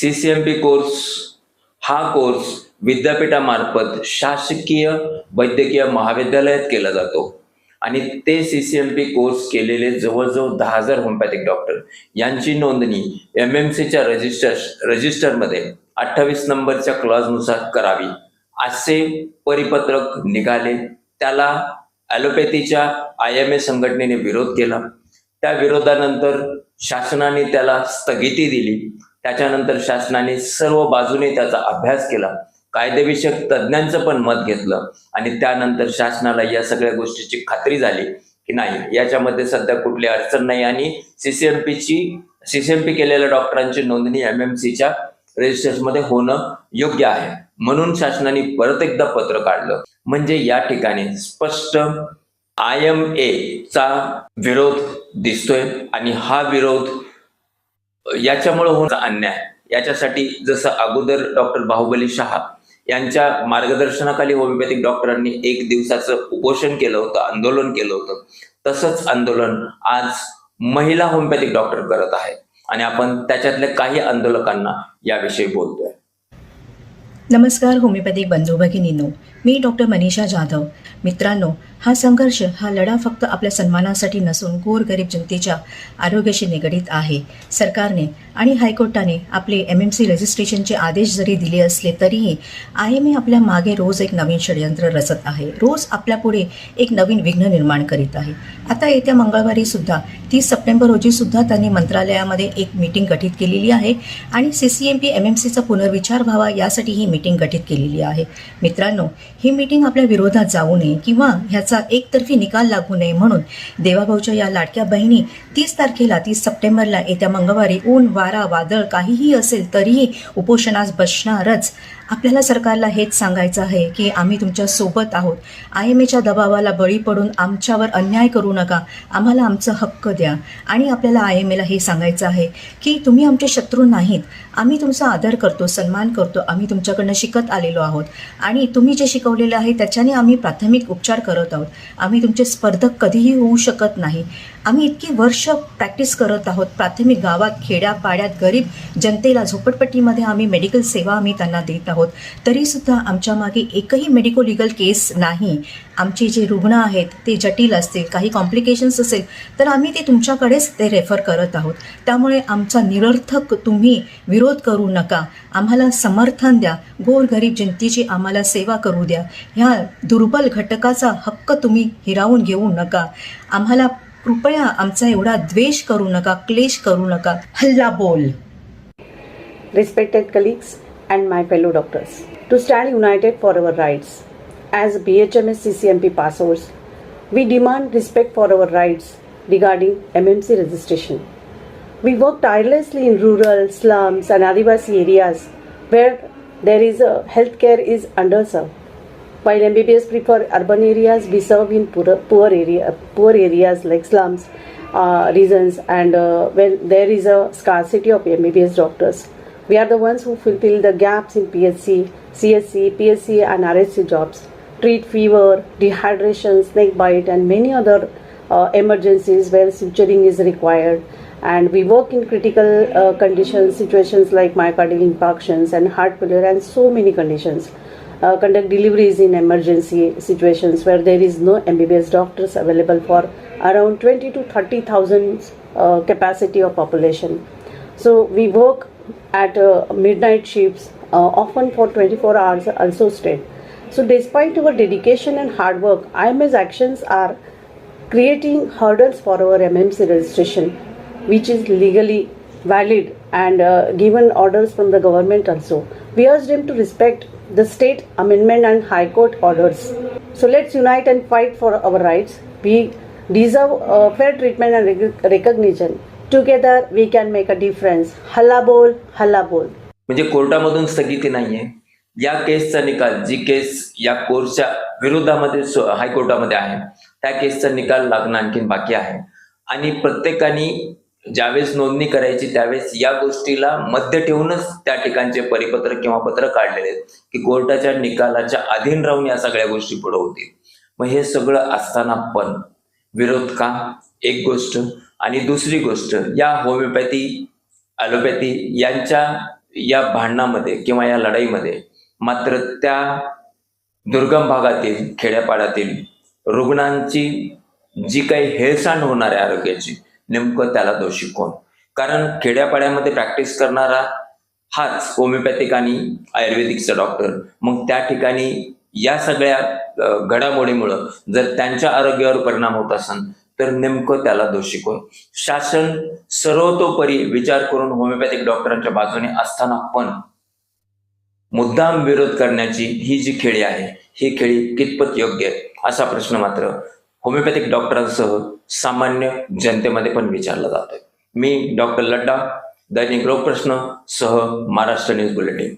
C C M P course हा course विद्यापीठामार्फत शासकीय वैद्यकीय महाविद्यालयात केला जातो. आणि ते C C M P course केलेले जवळजवळ दहा हजार होमिओपॅथिक डॉक्टर यांची नोंदणी एम एम सीच्या रजिस्टर रजिस्टरमध्ये अठ्ठावीस नंबरच्या क्लॉजनुसार करावी. असे परिपत्रक निघाले. त्याला ॲलोपॅथीच्या आय एम ए संघटनेने विरोध केला. त्या विरोधानंतर शासनाने त्याला स्थगिती दिली. त्याच्यानंतर शासनाने सर्व बाजूने त्याचा अभ्यास केला. कायदेविषयक तज्ज्ञांचं पण मत घेतलं. आणि त्यानंतर शासनाला या सगळ्या गोष्टीची खात्री झाली की नाही याच्यामध्ये सध्या कुठली अडचण नाही. आणि सीसीएमपीची सीसीएमपी केलेल्या डॉक्टरांची नोंदणी एम एम सीच्या रजिस्टर्समध्ये होणं योग्य आहे. म्हणून शासनाने परत एकदा पत्र काढलं. म्हणजे या ठिकाणी स्पष्ट आय एम ए चा विरोध दिसतोय. आणि हा विरोध याच्यामुळे होणार अन्याय. याच्यासाठी जसं अगोदर डॉक्टर बाहुबली शहा यांच्या मार्गदर्शनाखाली होमिओपॅथिक डॉक्टरांनी एक दिवसाचं उपोषण केलं होतं आंदोलन केलं होतं. तसंच आंदोलन आज महिला होमिओपॅथिक डॉक्टर करत आहे आणि आपण त्याच्यातल्या काही आंदोलकांना याविषयी बोलतोय. नमस्कार होमिओपॅथिक बंधू भगिनींनो. मी डॉक्टर मनीषा जाधव. मित्रांनो हा संघर्ष हा लढा फक्त आपल्या सन्मानासाठी नसून गोरगरीब जनतेच्या आरोग्याशी निगडीत आहे. सरकारने आणि हायकोर्टाने आपले एम एम सी रजिस्ट्रेशनचे आदेश जरी दिले असले तरीही आय एम ए आपल्या मागे रोज एक नवीन षडयंत्र रचत आहे. रोज आपल्यापुढे एक नवीन विघ्न निर्माण करीत आहे. आता येत्या मंगळवारी सुद्धा तीस सप्टेंबर रोजी सुद्धा त्यांनी मंत्रालयामध्ये एक मीटिंग गठीत केलेली आहे आणि C C M P M M सीचा पुनर्विचार व्हावा यासाठी ही मीटिंग गठीत केलेली आहे. मित्रांनो ही मीटिंग आपल्या विरोधात जाऊ नये किंवा ह्याचा एकतर्फी निकाल लागू नये म्हणून देवाभाऊच्या या लाडक्या बहिणी तीस तारखेला तीस सप्टेंबरला येत्या मंगळवारी ऊन वा वारा वादळ काहीही असेल तरीही उपोषणास बसणारच. आपल्याला सरकारला हेच सांगायचं आहे की आम्ही तुमच्यासोबत आहोत. आय एम एच्या दबावाला बळी पडून आमच्यावर अन्याय करू नका. आम्हाला आमचं हक्क द्या. आणि आपल्याला आय एम एला हे सांगायचं आहे की तुम्ही आमचे शत्रू नाहीत. आम्ही तुमचा आदर करतो सन्मान करतो. आम्ही तुमच्याकडनं शिकत आलेलो आहोत. आणि तुम्ही जे शिकवलेलं आहे त्याच्याने आम्ही प्राथमिक उपचार करत आहोत. आम्ही तुमचे स्पर्धक कधीही होऊ शकत नाही. आम्ही इतकी वर्ष प्रॅक्टिस करत आहोत. प्राथमिक गावात खेड्यापाड्यात गरीब जनतेला झोपडपट्टीमध्ये आम्ही मेडिकल सेवा आम्ही त्यांना देत आहोत. तरीसुद्धा आमच्या मागे एकही मेडिको लिगल केस नाही. आमचे जे रुग्ण आहेत ते जटिल असतील काही कॉम्प्लिकेशन्स असेल तर आम्ही ते तुमच्याकडेच ते रेफर करत आहोत. त्यामुळे आमचा निरर्थक तुम्ही विरोध करू नका. आम्हाला समर्थन द्या. गोरगरीब जनतेची आम्हाला सेवा करू द्या. ह्या दुर्बल घटकाचा हक्क तुम्ही हिरावून घेऊ नका. आम्हाला कृपया आमचा एवढा द्वेष करू नका क्लेश करू नका. हल्ला बोल. Respected colleagues and my fellow doctors, to stand united for our rights. As BHMS CCMP passers, we demand respect for our rights regarding MMC registration. We work tirelessly in rural, slums, and Adivasi areas where there is a healthcare is underserved. While MBBS prefer urban areas, we serve in poor, poor area, poor areas like slums uh, regions, and uh, when there is a scarcity of MBBS doctors. We are the ones who fulfill the gaps in PSC, CSC, PSC, and RSC jobs, treat fever, dehydration, snake bite, and many other uh, emergencies where suturing is required. And we work in critical uh, conditions, situations like myocardial infarctions and heart failure, and so many conditions. Uh, conduct deliveries in emergency situations where there is no MBBS doctors available for around 20 to 30,000 uh, capacity of population. So we work at uh, midnight shifts, uh, often for 24 hours also stay. So despite our dedication and hard work, IMS actions are creating hurdles for our MMC registration, which is legally valid and uh, given orders from the government also. We urge them to respect the state amendment and high court orders. So let's unite and fight for our rights. We deserve uh, fair treatment and rec- recognition. Together we can make a difference हल्ला बोल हल्ला बोल म्हणजे कोर्टामधून स्थगिती नाहीये. या केसचा निकाल जी केस या कोर्सच्या विरोधामध्ये हायकोर्टामध्ये आहे त्या केसचा निकाल लागणं आणखीन बाकी आहे. आणि प्रत्येकाने ज्यावेळेस नोंदणी करायची त्यावेळेस या गोष्टीला मध्य ठेवूनच त्या ठिकाणचे परिपत्र किंवा पत्र काढलेले आहेत की कोर्टाच्या निकालाच्या अधीन राहून या सगळ्या गोष्टी पुढे होतील. मग हे सगळं असताना पण विरोध का? एक गोष्ट. आणि दुसरी गोष्ट या होमिओपॅथी ॲलोपॅथी यांच्या या भांडणामध्ये किंवा या लढाईमध्ये मात्र त्या दुर्गम भागातील खेड्यापाड्यातील रुग्णांची जी काही हेळसांड होणार आहे आरोग्याची नेमकं त्याला दोषी कोण? कारण खेड्यापाड्यामध्ये प्रॅक्टिस करणारा हाच होमिओपॅथिक आणि आयुर्वेदिकचा डॉक्टर मग त्या ठिकाणी या सगळ्या घडामोडीमुळं जर त्यांच्या आरोग्यावर परिणाम होत असेल तर नेमकं त्याला दोषी कोण? शासन सर्वतोपरी विचार करून होमिओपॅथिक डॉक्टरांच्या बाजूने असताना पण मुद्दाम विरोध करण्याची ही जी खेळी आहे ही खेळी कितपत योग्य आहे? असा प्रश्न मात्र होमिओपॅथिक डॉक्टरांसह सामान्य जनतेमध्ये पण विचारला जातोय. मी डॉक्टर लड्डा दैनिक रोग प्रश्न सह महाराष्ट्र न्यूज बुलेटिन.